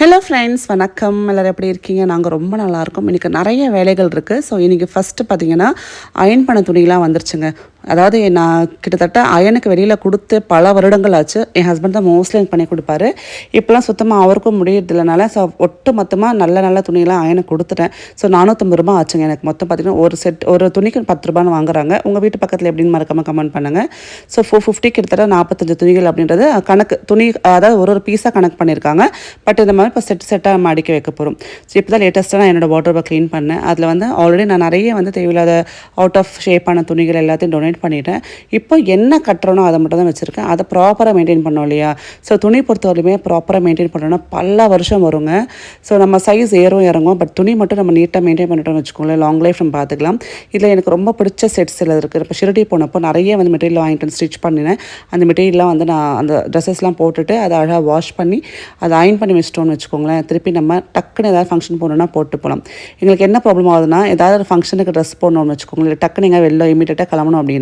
Hello friends வணக்கம். எல்லோரும் எப்படி இருக்கீங்க? நாங்கள் ரொம்ப நல்லாயிருக்கோம் இன்றைக்கி நிறைய வேலைகள் இருக்குது ஸோ இன்றைக்கி ஃபஸ்ட்டு பார்த்தீங்கன்னா அயன் பண்ண துணிலாம் வந்துருச்சுங்க. அதாவது நான் கிட்டத்தட்ட அயனுக்கு வெளியில் கொடுத்து பல வருடங்கள் ஆச்சு. என் ஹஸ்பண்ட் தான் மோஸ்ட்லி எனக்கு பண்ணி கொடுப்பாரு. இப்போலாம் சுத்தமாக அவருக்கும் முடியறதில்லனால ஸோ ஒட்டு மொத்தமாக நல்ல நல்ல துணியெல்லாம் அயனுக்கு கொடுத்துட்டேன். ஸோ நானூற்றம்பது ரூபா ஆச்சுங்க எனக்கு. மொத்தம் பார்த்தீங்கன்னா ஒரு செட் ஒரு துணிக்கு பத்து ரூபான்னு வாங்குறாங்க. உங்கள் வீட்டு பக்கத்தில் எப்படின்னு மறக்காமல் கமெண்ட் பண்ணுங்கள் ஸோ ஃபோர் ஃபிஃப்டி கிட்டத்தட்ட நாற்பத்தஞ்சு துணிகள் அப்படின்றது கணக்கு துணி அதாவது ஒரு ஒரு பீஸாக கணக்கு பண்ணியிருக்காங்க. பட் இந்த மாதிரி இப்போ செட் செட்டாக நம்ம அடிக்க வைக்க போகிறோம் ஸோ இப்போ தான் லேட்டஸ்ட்டாக நான் என்னோட வாட்டர் க்ளீன் பண்ணேன். அதில் வந்து ஆல்ரெடி நான் நிறைய வந்து தேவையில்லாத அவுட் ஆஃப் ஷேப்பான துணிகள் எல்லாத்தையும் டொனேட் பண்ணிட்டேன். இப்போ என்ன கட்டுறனோ அதை மட்டும் தான் வச்சுருக்கேன். அதை ப்ராப்பராக மெயின்டைன் பண்ணோம் இல்லையா? ஸோ துணி பொறுத்தவரையுமே ப்ராப்பராக மெயின்டைன் பண்ணோன்னா பல வருஷம் வருங்க. ஸோ நம்ம சைஸ் ஏறும் இறங்கும். பட் துணி மட்டும் நம்ம நீட்டாக மெயின்டைன் பண்ணிட்டோம்னு வச்சுக்கோங்களேன். லாங் லைஃப் நம்ம பார்த்துக்கலாம். இதில் எனக்கு ரொம்ப பிடிச்ச செட்ஸ் சில இருக்குது இப்போ ஷிரடி போனப்போ நிறைய வந்து மெட்டீரியல் வாங்கிட்டு ஸ்டிச் பண்ணினேன். அந்த மெட்டீரியல்லாம் வந்து நான் அந்த ட்ரெஸ்ஸஸ்லாம் போட்டுட்டு அதை அழகாக வாஷ் பண்ணி அதை அயன் பண்ணி வச்சிட்டோம்னு வச்சுக்கோங்களேன். திருப்பி நம்ம டக்குன்னு ஏதாவது ஃபங்க்ஷன் போகணுன்னா போட்டு போகலாம் எங்களுக்கு என்ன ப்ராப்ளம் ஆகுதுன்னா ஏதாவது ஒரு ஃபங்க்ஷனுக்கு ட்ரெஸ் போடணும்னு வச்சுக்கோங்களேன். டக்குன்னு எங்கே வெளில இமீடியட்டாக கிளம்பணும் அப்படின்னா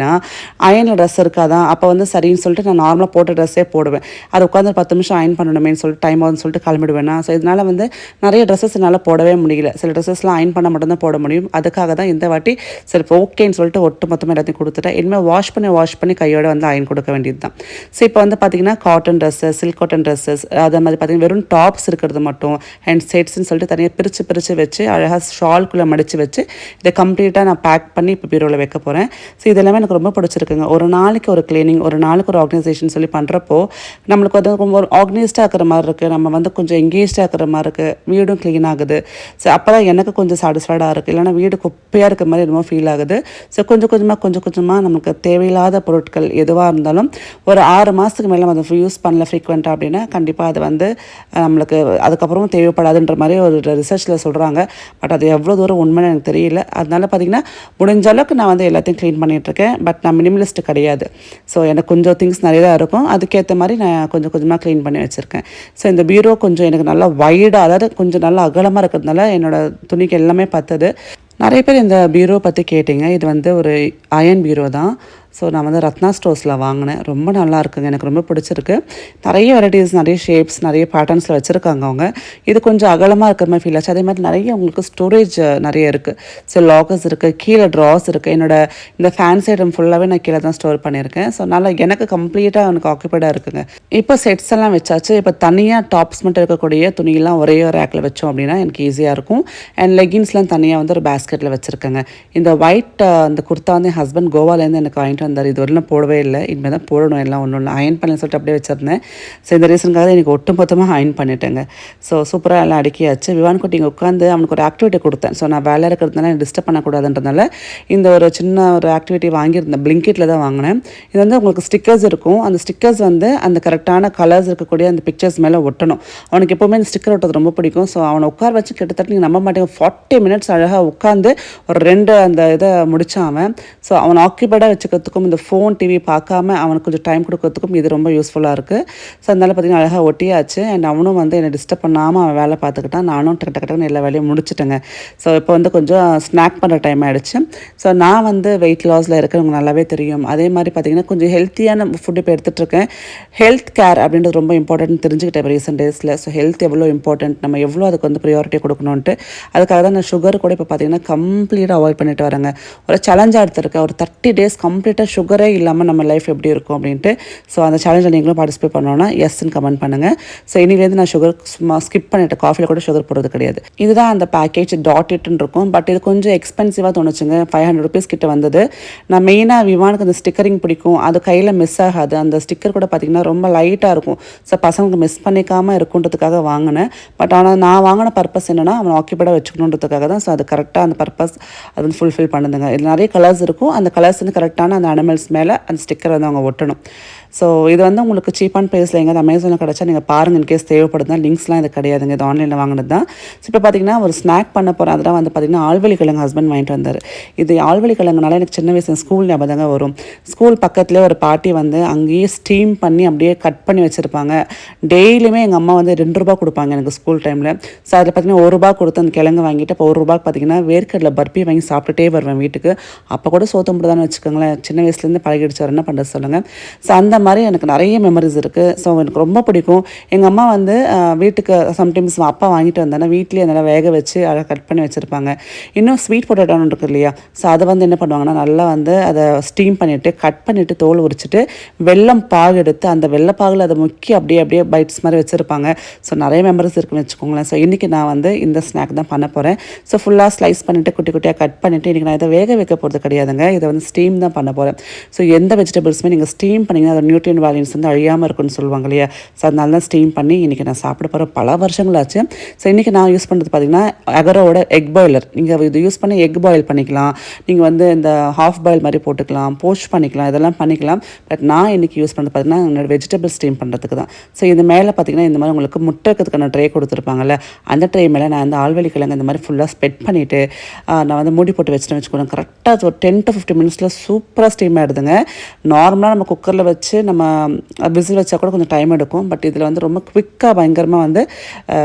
அயனில் ட்ரெஸ் இருக்காதான் அப்போ வந்து சரின்னு சொல்லிட்டு நான் நார்மலாக போட்ட ட்ரெஸ்ஸே போடுவேன். அது உட்காந்து பத்து நிமிஷம் அயன் பண்ணணுமேனு சொல்லிட்டு டைம் ஆகுதுன்னு சொல்லிட்டு கிளம்பிடுவேன் ஸோ இதனால் வந்து நிறைய ட்ரெஸ்ஸஸ் என்னால் போடவே முடியல. சில ட்ரெஸ்ஸஸ்லாம் அயன் பண்ண மட்டும்தான் போட முடியும். அதுக்காக தான் இந்த வாட்டி சரி ஓகேன்னு சொல்லிட்டு ஒட்டு மொத்தமாக எல்லாத்தையும் கொடுத்துட்டேன். இனிமேல் வாஷ் பண்ணி வாஷ் பண்ணி கையோட வந்து அயன் கொடுக்க வேண்டியது தான். ஸோ இப்போ வந்து பார்த்தீங்கன்னா cotton dresses silk cotton dresses அதே மாதிரி பார்த்தீங்கன்னா வெறும் டாப்ஸ் இருக்கிறது மட்டும் அண்ட் செட்ஸ்ன்னு சொல்லிட்டு தனியாக பிரித்து பிரித்து வச்சு அழகாக ஷால்குள்ளே மடித்து வச்சு இதை கம்ப்ளீட்டாக நான் பேக் பண்ணி இப்போ பீரோவில் வைக்க போகிறேன் ஸோ இதெல்லாமே எனக்கு ரொம்ப பிடிச்சிருக்குங்க. ஒரு நாளைக்கு ஒரு க்ளீனிங் ஒரு நாளைக்கு ஒரு ஆர்கனைசேஷன் சொல்லி பண்ணுறப்போ நம்மளுக்கு வந்து ரொம்ப ஒரு ஆர்கனைஸ்டாக இருக்கிற மாதிரி இருக்குது நம்ம வந்து கொஞ்சம் எங்கேஜ்டாக இருக்கிற மாதிரி இருக்குது வீடும் க்ளீன் ஆகுது. ஸோ அப்போ தான் எனக்கு கொஞ்சம் சாட்டிஸ்ஃபைடாக இருக்குது இல்லைனா வீடு குப்பையாக இருக்கிற மாதிரி என்னமோ ஃபீல் ஆகுது. ஸோ கொஞ்சம் கொஞ்சமாக கொஞ்சம் கொஞ்சமாக நமக்கு தேவையில்லாத பொருட்கள் எதுவாக இருந்தாலும் ஒரு ஆறு மாதத்துக்கு மேலே நம்ம அதை யூஸ் பண்ணல ஃப்ரீக்வெண்ட்டாக அப்படின்னா கண்டிப்பாக அது வந்து நம்மளுக்கு அதுக்கப்புறமும் தேவைப்படாதுன்ற மாதிரி ஒரு ரிசர்ச்சில் சொல்கிறாங்க பட் அது எவ்வளோ தூரம் உண்மைன்னு எனக்கு தெரியல. அதனால பார்த்திங்கன்னா முடிஞ்ச அளவுக்கு நான் வந்து எல்லாத்தையும் க்ளீன் பண்ணிகிட்ருக்கேன் பட் நான் மினிமலிஸ்ட் கிடையாது. ஸோ எனக்கு கொஞ்சம் திங்ஸ் நிறைய தான் இருக்கும். அதுக்கேற்ற மாதிரி நான் கொஞ்சம் கொஞ்சமாக க்ளீன் பண்ணி வச்சுருக்கேன். ஸோ இந்த பீரோ கொஞ்சம் எனக்கு நல்லா வைடாக அதாவது கொஞ்சம் நல்லா அகலமாக இருக்கிறதுனால என்னோடய துணிக்கு எல்லாமே பத்துது. நிறைய பேர் இந்த பீரோ பற்றி கேட்டிங்க. இது வந்து ஒரு அயன் பீரோ தான். ஸோ நான் வந்து ரத்னா ஸ்டோர்ஸில் வாங்கினேன். ரொம்ப நல்லா இருக்குங்க. எனக்கு ரொம்ப பிடிச்சிருக்கு. நிறைய வெரைட்டிஸ் நிறைய ஷேப்ஸ் நிறைய பேட்டர்ன்ஸில் வச்சுருக்காங்க அவங்க. இது கொஞ்சம் அகலமாக இருக்கிற மாதிரி ஃபீல் ஆச்சு. அதே மாதிரி நிறைய உங்களுக்கு ஸ்டோரேஜ் நிறைய இருக்குது ஸோ லாக்கர்ஸ் இருக்குது கீழே ட்ராஸ் இருக்குது என்னோட இந்த ஃபேன்ஸ் ஐட்டம் ஃபுல்லாகவே நான் கீழே தான் ஸ்டோர் பண்ணியிருக்கேன். ஸோ நல்லா எனக்கு கம்ப்ளீட்டாக எனக்கு ஆக்குபைடாக இருக்குங்க. இப்போ செட்ஸ் எல்லாம் வச்சாச்சு. இப்போ தனியாக டாப்ஸ் மட்டும் இருக்கக்கூடிய துணியெல்லாம் ஒரே ரேக்கில் வச்சோம் அப்படின்னா எனக்கு ஈஸியாக இருக்கும். அண்ட் லெகின்ஸ்லாம் தனியாக வந்து ஒரு பேஸ்கெட்டில் வச்சுருக்கேங்க. இந்த ஒயிட் அந்த குர்த்தா வந்து என் ஹஸ்பண்ட் கோவாலேருந்து எனக்கு வாங்கிட்டு இருந்தார் இது வரலாம் போடவே இல்லை. இனிமேல் தான் போடணும் எல்லாம் ஒன்றும் இல்லை அயன் பண்ணல சொல்லிட்டு அப்படியே வச்சுருந்தேன். ஸோ இந்த ரீசனுக்காக எனக்கு ஒட்டு மொத்தமாக அயன் பண்ணிட்டேங்க. ஸோ சூப்பராக எல்லாம் அடுக்கியாச்சு. விவான் குட்டி இங்கே உட்காந்து அவனுக்கு ஒரு ஆக்டிவிட்டி கொடுத்தேன். ஸோ நான் வேலை இருக்கிறதுனால டிஸ்டர்ப் பண்ணக்கூடாதுன்றதுனால இந்த ஒரு சின்ன ஒரு ஆக்டிவிட்டி வாங்கியிருந்தேன். பிளிங்கிட்டில் தான் வாங்கினேன். இது வந்து உங்களுக்கு ஸ்டிக்கர்ஸ் இருக்கும். அந்த ஸ்டிக்கர்ஸ் வந்து அந்த கரெக்டான கலர்ஸ் இருக்கக்கூடிய அந்த பிக்சர்ஸ் மேலே ஒட்டணும். அவனுக்கு எப்போவுமே இந்த ஸ்டிக்கர் ஒட்டுறது ரொம்ப பிடிக்கும். ஸோ அவனை உட்கார வச்சு கிட்டத்தட்ட நீங்கள் நம்ப மாட்டேங்க. ஃபார்ட்டி மினிட்ஸ் அழகாக உட்காந்து ஒரு ரெண்டு அந்த இதை முடித்தான் அவன். ஸோ அவனை ஆக்கியபைடாக வச்சுக்கிறதுக்கும் இந்த ஃபோன் டிவி பார்க்காம அவனுக்கு கொஞ்சம் டைம் கொடுக்கறதுக்கும் இது ரொம்ப யூஸ்ஃபுல்லாக இருக்குது ஸோ அதனால் பார்த்திங்கன்னா அழகாக ஒட்டியாச்சு. அண்ட் அவனும் வந்து என்னை டிஸ்டர்ப் பண்ணாமல் அவன் வேலை பார்த்துக்கிட்டான். நானும் டக்கு டக்கு எல்லா வேலையும் முடிச்சிட்டேங்க. ஸோ இப்போ வந்து கொஞ்சம் ஸ்நாக் பண்ணுற டைம் ஆகிடுச்சு ஸோ நான் வந்து வெயிட் லாஸில் இருக்கிறவங்க நல்லாவே தெரியும். அதே மாதிரி பார்த்திங்கன்னா கொஞ்சம் ஹெல்த்தியான ஃபுட் இப்போ எடுத்துகிட்ருக்கேன் ஹெல்த் கேர் அப்படின்றது ரொம்ப இம்பார்ட்டன்ட் தெரிஞ்சுக்கிட்டேன் ரீசெண்ட் டேஸில் ஸோ ஹெல்த் எவ்வளோ இம்பார்ட்டன்ட் நம்ம எவ்வளோ அதுக்கு வந்து ப்ரியாரிட்டி கொடுக்கணுன்ட்டு அதுக்காக தான் நான் சுகர் கூட இப்போ பார்த்திங்கன்னா கம்ப்ளீட்டாக அவாய்ட் பண்ணிட்டு வரேங்க. ஒரு சேலஞ்சாக எடுத்திருக்கேன். ஒரு தேர்ட்டி டேஸ் கம்ப்ளீட் கம்ப்ளீட்டாக சுகரே இல்லாமல் நம்ம லைஃப் எப்படி இருக்கும் அப்படின்ட்டு ஸோ அந்த சேலஞ்சில் நீங்களும் பார்ட்டிசிபேட் பண்ணோன்னா எஸ்ன்னு கமெண்ட் பண்ணுங்கள் ஸோ இனிலேருந்து நான் சுகர் சும்மா ஸ்கிப் பண்ணிவிட்டு காஃபியில் கூட சுகர் போடுறது கிடையாது. இதுதான் அந்த பேக்கேஜ் டாட் இட்னு இருக்கும். பட் இது கொஞ்சம் எக்ஸ்பென்சிவாக தோணுச்சுங்க. ஃபைவ் ஹண்ட்ரட் ருபீஸ் கிட்ட வந்தது. நான் மெயினாக விமானுக்கு அந்த ஸ்டிக்கரிங் பிடிக்கும். அது கையில் மிஸ் ஆகாது. அந்த ஸ்டிக்கர் கூட பார்த்திங்கன்னா ரொம்ப லைட்டாக இருக்கும். ஸோ பசங்களுக்கு மிஸ் பண்ணிக்காமல் இருக்குன்றதுக்காக வாங்கினேன். பட் ஆனால் நான் வாங்கின பர்பஸ் என்னென்னா அவன் ஆக்கியபடாக வச்சுக்கணுன்றதுக்காக தான். ஸோ அது கரெக்டாக அந்த பர்பஸ் அது வந்து ஃபுல்ஃபில் பண்ணுதுங்க. இது நிறைய கலர்ஸ் இருக்கும். அந்த கலர்ஸ் வந்து கரெக்டான அந்த அனிமல்ஸ் மேலே அந்த ஸ்டிக்கர் வந்து அவங்க ஒட்டணும். ஸோ இது வந்து உங்களுக்கு சீப் அண்ட் ப்ரைஸில் எங்கேயாவது அமேசானில் கிடச்சா நீங்கள் பாருங்கள் இன்கேஸ் தேவைப்படுதுனா லிங்க்ஸ்லாம் இது கிடையாதுங்க இது ஆன்லைனில் வாங்கினது தான். ஸோ இப்போ பார்த்தீங்கன்னா ஒரு ஸ்நாக் பண்ண போகிற அதெல்லாம் வந்து பார்த்திங்கன்னா ஆழ்வெளி கிழங்கு ஹஸ்பண்ட் வாங்கிட்டு வந்தார். இது ஆழ்வெளி கிழங்குனால எனக்கு சின்ன வயசு ஸ்கூல் ஞாபகம் வரும். ஸ்கூல் பக்கத்துலேயே ஒரு பாட்டி வந்து அங்கேயே ஸ்டீம் பண்ணி அப்படியே கட் பண்ணி வச்சுருப்பாங்க. டெய்லியுமே எங்கள் அம்மா வந்து ரெண்டு ரூபா கொடுப்பாங்க எனக்கு ஸ்கூல் டைமில் ஸோ அதில் பார்த்தீங்கன்னா ஒரு ரூபா கொடுத்து அந்த கிழங்கு வாங்கிட்டு இப்போ ஒரு ரூபாய்க்கு பார்த்தீங்கன்னா வேர்க்கடலை பர்பி வாங்கி சாப்பிட்டுட்டே வருவேன் வீட்டுக்கு. அப்போ கூட சோத்தம் போடுதான்னு வச்சுக்கோங்களேன். சின்ன வயசுலேருந்து பழகிடுச்சு. என்ன பண்ணுறது சொல்லுங்கள் ஸோ அந்த மாதிரி எனக்கு நிறைய மெமரிஸ் இருக்குது ஸோ எனக்கு ரொம்ப பிடிக்கும். எங்கள் அம்மா வந்து வீட்டுக்கு சம்டைம்ஸ் அப்பா வாங்கிட்டு வந்தேன்னா வீட்லேயே நல்லா வேக வச்சு அதை கட் பண்ணி வச்சுருப்பாங்க. இன்னும் ஸ்வீட் பொட்டேட்டோன்னு இருக்கு இல்லையா? ஸோ அதை வந்து என்ன பண்ணுவாங்கன்னா நல்லா வந்து அதை ஸ்டீம் பண்ணிவிட்டு கட் பண்ணிவிட்டு தோல் உரிச்சிட்டு வெல்லம் பாகு எடுத்து அந்த வெள்ளப்பாகில் அதை முக்கி அப்படியே அப்படியே பைட்ஸ் மாதிரி வச்சுருப்பாங்க. ஸோ நிறைய மெமரிஸ் இருக்குன்னு வச்சுக்கோங்களேன். ஸோ இன்றைக்கி நான் வந்து இந்த ஸ்நாக் தான் பண்ண போகிறேன் ஸோ ஃபுல்லாக ஸ்லைஸ் பண்ணிவிட்டு குட்டி குட்டியாக கட் பண்ணிவிட்டு இன்றைக்கி நான் இதை வேக வைக்க போகிறது கிடையாதுங்க. இதை வந்து ஸ்டீம் தான் பண்ண போகிறேன் ஸோ எந்த வெஜிடபிள்ஸுமே நீங்கள் ஸ்டீம் பண்ணிங்கன்னா நியூட்ரியன் வேல்யூஸ் வந்து அழியாமல் இருக்கும்னு சொல்லுவாங்க இல்லையா? ஸோ அதனால தான் ஸ்டீம் பண்ணி இன்றைக்கி நான் சாப்பிட போகிறேன் பல வருஷங்களாச்சு. ஸோ இன்றைக்கி நான் யூஸ் பண்ணுறது பார்த்தீங்கன்னா அகரோட எக் பாய்லர் நீங்கள் இது யூஸ் பண்ணி எக் பாயில் பண்ணிக்கலாம். நீங்கள் வந்து இந்த ஹாஃப் பாயில் மாதிரி போட்டுக்கலாம். போஸ்ட் பண்ணிக்கலாம். இதெல்லாம் பண்ணிக்கலாம். பட் நான் இன்றைக்கி யூஸ் பண்ணுறது பார்த்தீங்கன்னா என்னோட வெஜிடபிள் ஸ்டீம் பண்ணுறதுக்கு தான். ஸோ இது மேலே பார்த்தீங்கன்னா இந்த மாதிரி உங்களுக்கு முட்டை இருக்கிறதுக்கான ட்ரே கொடுத்துருப்பாங்கல்ல அந்த ட்ரே மேலே நான் வந்து ஆழ்வெளி கிழங்கு இந்த மாதிரி ஃபுல்லாக ஸ்பெட் பண்ணிவிட்டு நான் வந்து மூடி போட்டு வச்சுட்டு வச்சுக்கோங்க. கரெக்டாக ஒரு டென் டு ஃபிஃப்டி மினிட்ஸில் சூப்பராக ஸ்டீம் ஆகிடுதுங்க நார்மலாக நம்ம குக்கரில் வச்சு நம்ம விசில் வச்சா கூட கொஞ்சம் டைம் எடுக்கும். பட் இதில் வந்து ரொம்ப குவிக்காக பயங்கரமாக வந்து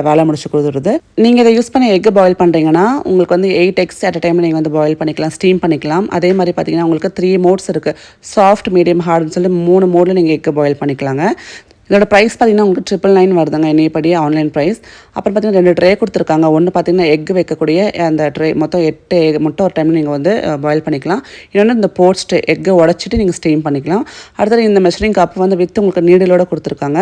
வேலை முடிச்சு கொடுத்துருது நீங்கள் இதை யூஸ் பண்ணி எக் பாயில் பண்ணுறீங்கன்னா உங்களுக்கு வந்து எயிட் எக்ஸ் அட் டைம் நீங்கள் வந்து பாயில் பண்ணிக்கலாம் ஸ்டீம் பண்ணிக்கலாம். அதே மாதிரி பார்த்தீங்கன்னா உங்களுக்கு த்ரீ மோட்ஸ் இருக்குது சாஃப்ட் மீடியம் ஹார்ட்னு சொல்லி மூணு மோடில் நீங்கள் எக் பாயில் பண்ணிக்கலாங்க. இதோட ப்ரைஸ் பார்த்தீங்கன்னா உங்களுக்கு ட்ரிபிள் நைன் வருதுங்க. என்னையப்படி ஆன்லைன் ப்ரைஸ் அப்புறம் பார்த்தீங்கன்னா ரெண்டு ட்ரே கொடுத்துருக்காங்க. ஒன்று பார்த்தீங்கன்னா எக் வைக்கக்கூடிய அந்த ட்ரே மொத்தம் எட்டு எக் முட்டை ஒரு டைம் நீங்கள் வந்து பாயில் பண்ணிக்கலாம். இன்னொன்று இந்த போட்ஸ்ட்டு எக்கை உடச்சிட்டு நீங்கள் ஸ்டீம் பண்ணிக்கலாம். அடுத்தது இந்த மெஷரிங் கப் வந்து வித்து உங்களுக்கு நீடிலோட கொடுத்துருக்காங்க.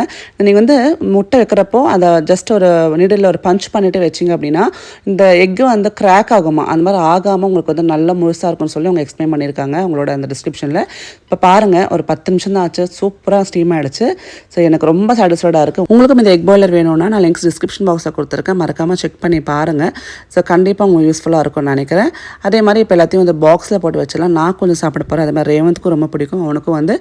நீங்கள் வந்து முட்டை வைக்கிறப்போ அதை ஜஸ்ட் ஒரு நீடலில் ஒரு பஞ்ச் பண்ணிவிட்டு வச்சிங்க அப்படின்னா இந்த எக்கு வந்து கிராக் ஆகுமா? அந்த மாதிரி ஆகாமல் உங்களுக்கு வந்து நல்ல முழுசாக இருக்கும்னு சொல்லி அவங்க எக்ஸ்பிளைன் பண்ணியிருக்காங்க. உங்களோட அந்த டிஸ்கிரிப்ஷனில் இப்போ பாருங்கள் ஒரு பத்து நிமிஷம் தான் ஆச்சு. சூப்பராக ஸ்டீம் ஆகிடுச்சு ஸோ எனக்கு ரொம்ப சாட்டிஸ்ஃபைடாக இருக்குது உங்களுக்கும் இந்த எக் பாய்லர் வேணும்னா நான் லிங்க்ஸ் டிஸ்கிரிப்ஷன் பாக்ஸில் கொடுத்துருக்கேன். மறக்காமல் செக் பண்ணி பாருங்கள் ஸோ கண்டிப்பாக உங்களுக்கு யூஸ்ஃபுல்லாக இருக்கும்னு நினைக்கிறேன். அதே மாதிரி இப்போ எல்லாத்தையும் வந்து பாக்ஸில் போட்டு வச்சலாம் நான் கொஞ்சம் சாப்பிட போகிறேன் அதே மாதிரி ரேவந்த்க்கும் ரொம்ப பிடிக்கும். அவனுக்கும் வந்து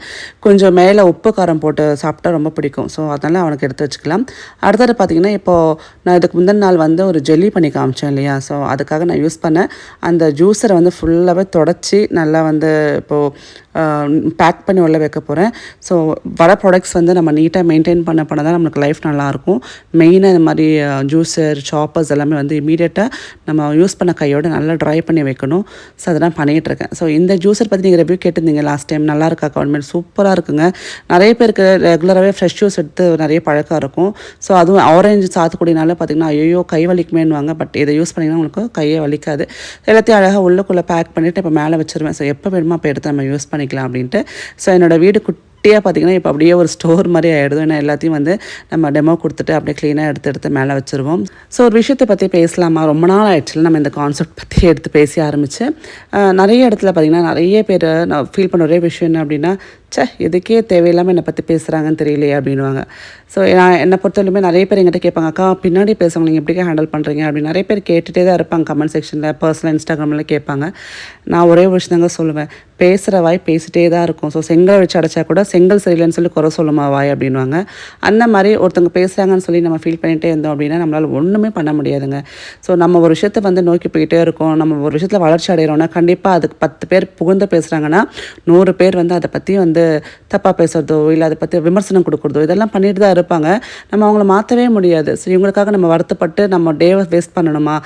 கொஞ்சம் மேலே உப்பு காரம் போட்டு சாப்பிட்டா ரொம்ப பிடிக்கும். ஸோ அதனால் அவனுக்கு எடுத்து வச்சுக்கலாம். அடுத்தது பார்த்தீங்கன்னா இப்போது நான் இதுக்கு முந்தின நாள் வந்து ஒரு ஜெல்லி பண்ணி காமிச்சேன் இல்லையா? ஸோ அதுக்காக நான் யூஸ் பண்ணேன். அந்த ஜூஸரை வந்து ஃபுல்லாகவே தொடச்சி நல்லா வந்து இப்போது பேக் பண்ணி உள்ள வைக்க போகிறேன் ஸோ வர ப்ராடக்ட்ஸ் வந்து நம்ம நீட்டாக மெயின்டைன் பண்ண பண்ண தான் நம்மளுக்கு லைஃப் நல்லாயிருக்கும். மெயினாக இந்த மாதிரி ஜூஸர் சாப்பர்ஸ் எல்லாமே வந்து இமீடியட்டாக நம்ம யூஸ் பண்ண கையோட நல்லா ட்ரை பண்ணி வைக்கணும். ஸோ அதெல்லாம் பண்ணிகிட்டு இருக்கேன். ஸோ இந்த ஜூஸர் பற்றி நீங்கள் ரிவ்யூ கேட்டிருந்தீங்க லாஸ்ட் டைம் நல்லா இருக்கா கவர்மெண்ட் சூப்பராக இருக்குங்க. நிறைய பேருக்கு ரெகுலராகவே ஃப்ரெஷ் ஜூஸ் எடுத்து நிறைய பழக்கம் இருக்கும். ஸோ அதுவும் ஆரஞ்சு சாத்துக்குடினால பார்த்தீங்கன்னா ஐயோ கை வலிக்குமேனுவாங்க பட் இதை யூஸ் பண்ணிங்கன்னா உங்களுக்கு கையே வலிக்காது. எல்லாத்தையும் அழகாக உள்ளுக்குள்ளே பேக் பண்ணிவிட்டு இப்போ மேலே வச்சுருவேன். ஸோ எப்போ வேணுமோ அப்போ எடுத்து நம்ம யூஸ் பண்ணிக்கலாம் அப்படின்ட்டு. ஸோ என்னோட வீடு குட்டியாக பார்த்தீங்கன்னா இப்போ அப்படியே ஒரு ஸ்டோர் மாதிரி ஆகிடுது ஏன்னா எல்லாத்தையும் வந்து நம்ம டெமோ கொடுத்துட்டு அப்படியே க்ளீனாக எடுத்து எடுத்து மேலே வச்சுருவோம். ஸோ ஒரு விஷயத்தை பற்றி பேசலாமா? ரொம்ப நாள் ஆயிடுச்சுல நம்ம இந்த கான்செப்ட் பற்றி எடுத்து பேசி ஆரம்பித்து நிறைய இடத்துல பார்த்தீங்கன்னா நிறைய பேர் நான் ஃபீல் பண்ண ஒரே விஷயம் என்ன அப்படின்னா ச்சே எதுக்கே தேவையில்லாமல் என்னை பற்றி பேசுகிறாங்கன்னு தெரியலையே அப்படின்வாங்க ஸோ நான் என்னை பொறுத்தவரையுமே நிறைய பேர் எங்கிட்ட கேட்பாங்க அக்கா பின்னாடி பேசுவாங்க நீங்கள் எப்படி ஹேண்டில் பண்ணுறீங்க அப்படின்னு. நிறைய பேர் கேட்டுகிட்டே தான் இருப்பாங்க கமெண்ட் செக்ஷனில் பர்சனல் இன்ஸ்டாகிராமில் கேட்பாங்க. நான் ஒரே ஒரு விஷயம் தாங்க சொல்லுவேன். பேசுகிற வாய் பேசிட்டே தான் இருக்கும். ஸோ செங்கல் வச்சு அடைச்சா கூட செங்கல் சரியில்லைன்னு சொல்லி குறை சொல்லுமா வாய் அப்படின்வாங்க அந்த மாதிரி ஒருத்தவங்க பேசுகிறாங்கன்னு சொல்லி நம்ம ஃபீல் பண்ணிகிட்டே இருந்தோம் அப்படின்னா நம்மளால் ஒன்றுமே பண்ண முடியாதுங்க. ஸோ நம்ம ஒரு விஷயத்தை வந்து நோக்கி போயிட்டே இருக்கோம். நம்ம ஒரு விஷயத்தில் வளர்ச்சி அடைகிறோம்னா கண்டிப்பாக அதுக்கு பத்து பேர் புகுந்து பேசுகிறாங்கன்னா நூறு பேர் வந்து அதை பற்றி வந்து தப்பாக பேசுகிறதோ இல்லை அதை பற்றி விமர்சனம் கொடுக்குறதோ இதெல்லாம் பண்ணிட்டு தான் இருப்பாங்க. நம்ம அவங்கள மாற்றவே முடியாது. ஸோ இவங்களுக்காக நம்ம வருத்தப்பட்டு நம்ம டேவை வேஸ்ட் பண்ணணுமா?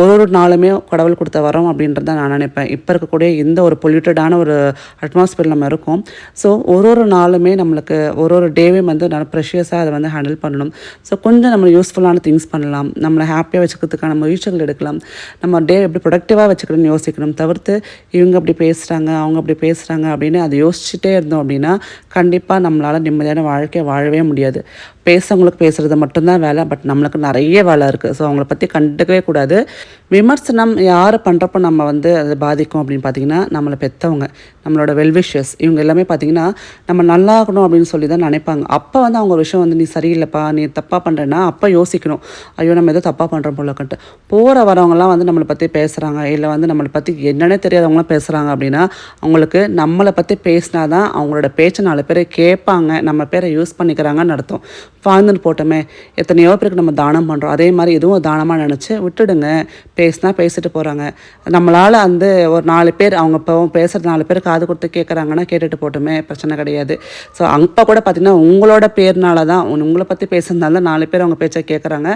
ஒரு ஒரு நாளுமே கடவுள் கொடுத்த வரோம் அப்படின்றத நான் நினைப்பேன். இப்போ இருக்கக்கூடிய இந்த ஒரு பொல்யூட்டடான ஒரு அட்மாஸ்பியர் நம்ம இருக்கோம். ஸோ ஒரு ஒரு நாளுமே நம்மளுக்கு ஒரு ஒரு டேவே வந்து நல்ல ப்ரெஷியஸாக அதை வந்து ஹேண்டில் பண்ணணும். ஸோ கொஞ்சம் நம்ம யூஸ்ஃபுல்லான திங்ஸ் பண்ணலாம். நம்மளை ஹாப்பியாக வச்சுக்கிறதுக்கான முயற்சிகள் எடுக்கலாம். நம்ம டே எப்படி ப்ரொடக்டிவாக வச்சுக்கணும்னு யோசிக்கணும். தவிர்த்து இவங்க அப்படி பேசுகிறாங்க அவங்க அப்படி பேசுகிறாங்க அப்படின்னு அதை யோசிச்சுட்டே இருந்தோம் அப்படின்னா கண்டிப்பாக நம்மளால் நிம்மதியான வாழ்க்கையை வாழவே முடியாது. பேசுறவங்களுக்கு பேசுகிறது மட்டும்தான் வேலை பட் நம்மளுக்கு நிறைய வேலை இருக்குது ஸோ அவங்கள பற்றி கண்டுக்கவே கூடாது. விமர்சனம் யார் பண்ணுறப்போ நம்ம வந்து அது பாதிக்கும் அப்படின்னு பார்த்தீங்கன்னா நம்மளை பெற்றவங்க நம்மளோட வெல்விஷஸ் இவங்க எல்லாமே பார்த்தீங்கன்னா நம்ம நல்லா இருக்கணும் அப்படின்னு சொல்லி தான் நினைப்பாங்க. அப்போ வந்து அவங்க ஒரு விஷயம் வந்து நீ சரியில்லைப்பா நீ தப்பாக பண்ணுறேன்னா அப்போ யோசிக்கணும். ஐயோ நம்ம ஏதோ தப்பாக பண்ணுறோம் போலக்கன்ட்டு போகிற வரவங்களாம் வந்து நம்மளை பற்றி பேசுகிறாங்க இல்லை வந்து நம்மளை பற்றி என்னன்னே தெரியாதவங்களாம் பேசுகிறாங்க அப்படின்னா அவங்களுக்கு நம்மளை பற்றி பேசினா தான் அவங்களோட பேச்சை நாலு பேர் கேட்பாங்க. நம்ம பேரை யூஸ் பண்ணிக்கிறாங்கன்னு அர்த்தம். வாழ்ந்துன்னு போட்டோமே எத்தனையோ பேருக்கு நம்ம தானம் பண்ணுறோம் அதே மாதிரி எதுவும் தானமாக நினச்சி விட்டுடுங்க. பேசினா பேசிட்டு போகிறாங்க நம்மளால் வந்து ஒரு நாலு பேர் அவங்க இப்போ பேசுகிற நாலு பேருக்கு காது கொடுத்து கேட்குறாங்கன்னா கேட்டுட்டு போட்டுமே பிரச்சனை கிடையாது. ஸோ அப்போ கூட பார்த்தீங்கன்னா உங்களோட பேர்னால தான் உன் உங்களை பற்றி பேசுனதால தான் நாலு பேர் அவங்க பேச்சை கேட்குறாங்க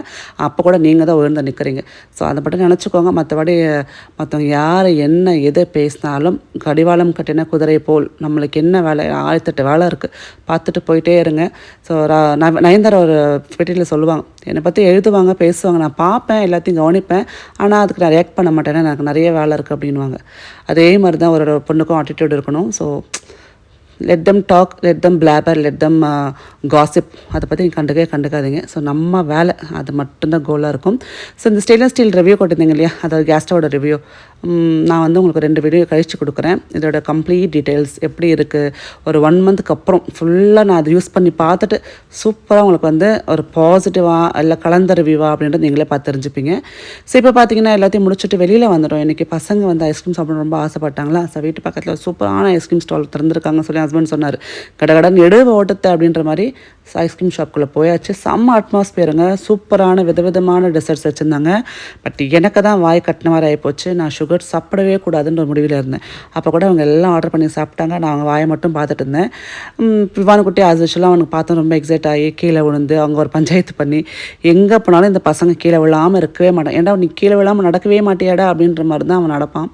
அப்போ கூட நீங்கள் தான் உயர்ந்து நிற்கிறீங்க ஸோ அதை மட்டும் நினச்சிக்கோங்க. மற்றபடி மற்றவங்க யார் என்ன எதை பேசினாலும் கடிவாளம் கட்டின குதிரை போல் நம்மளுக்கு என்ன வேலை ஆயிரத்தெட்டு வேலை இருக்குது பார்த்துட்டு போயிட்டே இருங்க. ஸோ நயன்தாரா ஒரு பெட்டியில் சொல்லுவாங்க என்னை பற்றி எழுதுவாங்க பேசுவாங்க நான் பார்ப்பேன் எல்லாத்தையும் கவனிப்பேன். ஆனால் அதுக்கு நான் ரியாக்ட் பண்ண மாட்டேன்னா எனக்கு நிறைய வேலை இருக்குது அப்படின்வாங்க அதே மாதிரி தான் ஒரு பொண்ணுக்கும் ஆட்டிடியூட் இருக்கணும். So let them talk let them blabber let them gossip அதை பற்றி நீங்கள் கண்டுக்கவே கண்டுக்காதீங்க. ஸோ நம்ம வேலை அது மட்டும்தான் கோலாக இருக்கும். ஸோ இந்த ஸ்டெயின்லெஸ் ஸ்டீல் ரிவ்யூ கொடுத்தீங்க இல்லையா? அதாவது கேஸ்டோட ரிவ்யூ நான் வந்து உங்களுக்கு ரெண்டு வீடியோ கழித்து கொடுக்குறேன். இதோட கம்ப்ளீட் டீட்டெயில்ஸ் எப்படி இருக்குது ஒரு ஒன் மந்த்துக்கு அப்புறம் ஃபுல்லாக நான் அதை யூஸ் பண்ணி பார்த்துட்டு சூப்பராக உங்களுக்கு வந்து ஒரு பாசிட்டிவாக இல்லை கலந்த ரிவ்யூவா அப்படின்றது நீங்களே பார்த்து தெரிஞ்சுப்பீங்க. ஸோ இப்போ பார்த்தீங்கன்னா எல்லாத்தையும் முடிச்சுட்டு வெளியில் வந்துடும் இன்றைக்கி பசங்க வந்து ஐஸ்கிரீம் சாப்பிட ரொம்ப ஆசைப்பட்டாங்களா? ஸோ வீட்டு பக்கத்தில் சூப்பரான ஐஸ்கிரீம் ஸ்டால் திறந்துருக்காங்க சொல்லி ஹஸ்பண்ட் சொன்னார். கடகடன் எடு ஓட்டத்தை அப்படின்ற மாதிரி ஐஸ்கிரீம் ஷாப்புக்குள்ளே போயாச்சு. செம்ம அட்மாஸ்பியருங்க சூப்பரான விதவிதமான டெசர்ட்ஸ் வச்சுருந்தாங்க. பட் எனக்கு தான் வாய் கட்டின மாதிரி ஆகிப்போச்சு நான் சுகர் சாப்பிடவே கூடாதுன்ற ஒரு முடிவில் இருந்தேன். அப்போ கூட அவங்க எல்லாம் ஆர்டர் பண்ணி சாப்பிட்டாங்க. நான் அவங்க வாயை மட்டும் பார்த்துட்டு இருந்தேன். விவானுக்குட்டி ஆஸ் யூஷுவலாக அவனுக்கு பார்த்தோம். ரொம்ப எக்ஸைட் ஆகி கீழே விழுந்து அவங்க ஒரு பஞ்சாயத்து பண்ணி எங்கே போனாலும் இந்த பசங்க கீழே விழாமல் இருக்கவே மாட்டான் ஏன்டா நீ கீழே விழாமல் நடக்கவே மாட்டியாடா? அப்படின்ற மாதிரி தான் அவன் நடப்பான்.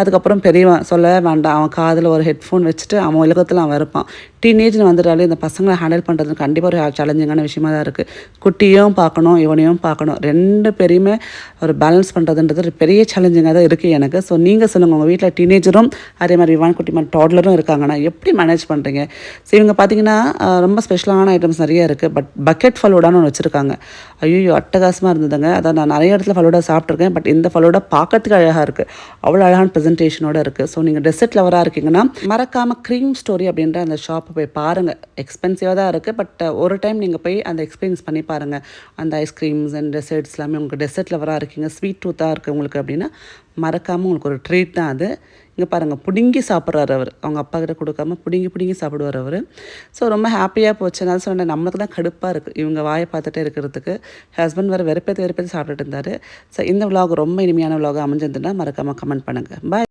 அதுக்கப்புறம் பெரியவன் சொல்ல வேண்டாம். அவன் காதில் ஒரு ஹெட்ஃபோன் வச்சுட்டு அவன் உலகத்தில் அவன் இருப்பான். டீனேஜ்னு வந்துட்டாலே இந்த பசங்களை ஹேண்டில் பண்ணுறது கண்டிப்பாக ஒரு சேலஞ்சிங்கான விஷயமா தான் இருக்குது குட்டியும் பார்க்கணும் இவனையும் பார்க்கணும். ரெண்டு பேரையுமே ஒரு பேலன்ஸ் பண்ணுறதுன்றது ஒரு பெரிய சேலஞ்சிங்காக தான் இருக்குது எனக்கு. ஸோ நீங்கள் சொல்லுங்கள் உங்கள் வீட்டில் டீனேஜரும் அதே மாதிரி விவான் குட்டி மாதிரி டாட்லரும் இருக்காங்கன்னா எப்படி மேனேஜ் பண்ணுறீங்க ஸோ இவங்க பார்த்தீங்கன்னா ரொம்ப ஸ்பெஷலான ஐட்டம்ஸ் நிறைய இருக்குது பட் பக்கெட் ஃபலூடான்னு ஒன்று வச்சுருக்காங்க. ஐயோ அட்டகாசமாக இருந்ததுங்க. அதான் நான் நிறைய இடத்துல ஃபலோடா சாப்பிட்ருக்கேன் பட் இந்த ஃபலோடா பார்க்கறதுக்கு அழகாக இருக்குது அவ்வளோ அழகான ப்ரெசன்டேஷனோட இருக்குது ஸோ நீங்கள் டெசர்ட் லவராக இருக்கீங்கன்னா மறக்காமல் க்ரீம் ஸ்டோரி அப்படின்ற அந்த ஷாப்பை போய் பாருங்கள் எக்ஸ்பென்சிவாக தான் இருக்குது பட் ஒரு டைம் நீங்கள் போய் அந்த எக்ஸ்பீரியன்ஸ் பண்ணி பாருங்கள் அந்த ஐஸ்கிரீம்ஸ் அண்ட் டெசர்ட்ஸ் எல்லாமே உங்களுக்கு டெசர்ட் லவராக இருக்கீங்க. ஸ்வீட் டூத்தாக இருக்குது உங்களுக்கு அப்படின்னா மறக்காமல் உங்களுக்கு ஒரு ட்ரீட் தான் அது. இங்கே பாருங்கள் பிடுங்கி சாப்பிட்றாரு அவர். அவங்க அப்பா கிட்ட கொடுக்காம பிடுங்கி பிடுங்கி சாப்பிடுவார் அவர். ஸோ ரொம்ப ஹாப்பியாக போச்சு. நான் சொன்னேன் நம்மளுக்கு தான் கடுப்பாக இருக்குது இவங்க வாயை பார்த்துட்டே இருக்கிறதுக்கு. ஹஸ்பண்ட் வேறு வெறுப்பேற்று வெறுப்பேற்று சாப்பிட்டுட்டு இருந்தார். ஸோ இந்த விலாக் ரொம்ப இனிமையான விலாக அமைஞ்சிருந்துன்னா மறக்காமல் கமெண்ட் பண்ணுங்கள் பாய்